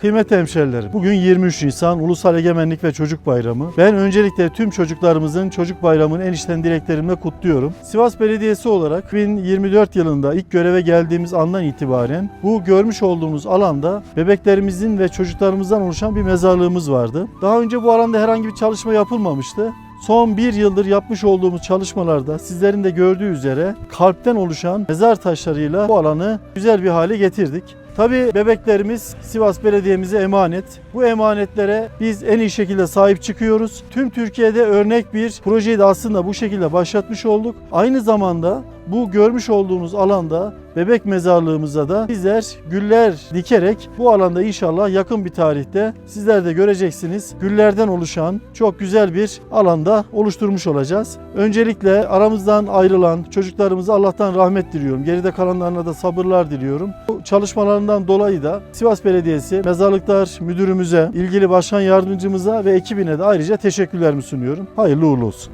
Kıymetli hemşerilerim, bugün 23 Nisan Ulusal Egemenlik ve Çocuk Bayramı. Ben öncelikle tüm çocuklarımızın Çocuk Bayramı'nı en içten dileklerimle kutluyorum. Sivas Belediyesi olarak 2024 yılında ilk göreve geldiğimiz andan itibaren bu görmüş olduğunuz alanda bebeklerimizin ve çocuklarımızdan oluşan bir mezarlığımız vardı. Daha önce bu alanda herhangi bir çalışma yapılmamıştı. Son bir yıldır yapmış olduğumuz çalışmalarda sizlerin de gördüğü üzere kalpten oluşan mezar taşlarıyla bu alanı güzel bir hale getirdik. Tabii bebeklerimiz Sivas Belediye'mize emanet. Bu emanetlere biz en iyi şekilde sahip çıkıyoruz. Tüm Türkiye'de örnek bir projeyi de aslında bu şekilde başlatmış olduk. Aynı zamanda bu görmüş olduğunuz alanda bebek mezarlığımıza da bizler güller dikerek bu alanda inşallah yakın bir tarihte sizler de göreceksiniz. Güllerden oluşan çok güzel bir alanda oluşturmuş olacağız. Öncelikle aramızdan ayrılan çocuklarımıza Allah'tan rahmet diliyorum. Geride kalanlarına da sabırlar diliyorum. Bu çalışmalarından dolayı da Sivas Belediyesi Mezarlıklar Müdürümüze, ilgili başkan yardımcımıza ve ekibine de ayrıca teşekkürlerimi sunuyorum. Hayırlı uğurlu olsun.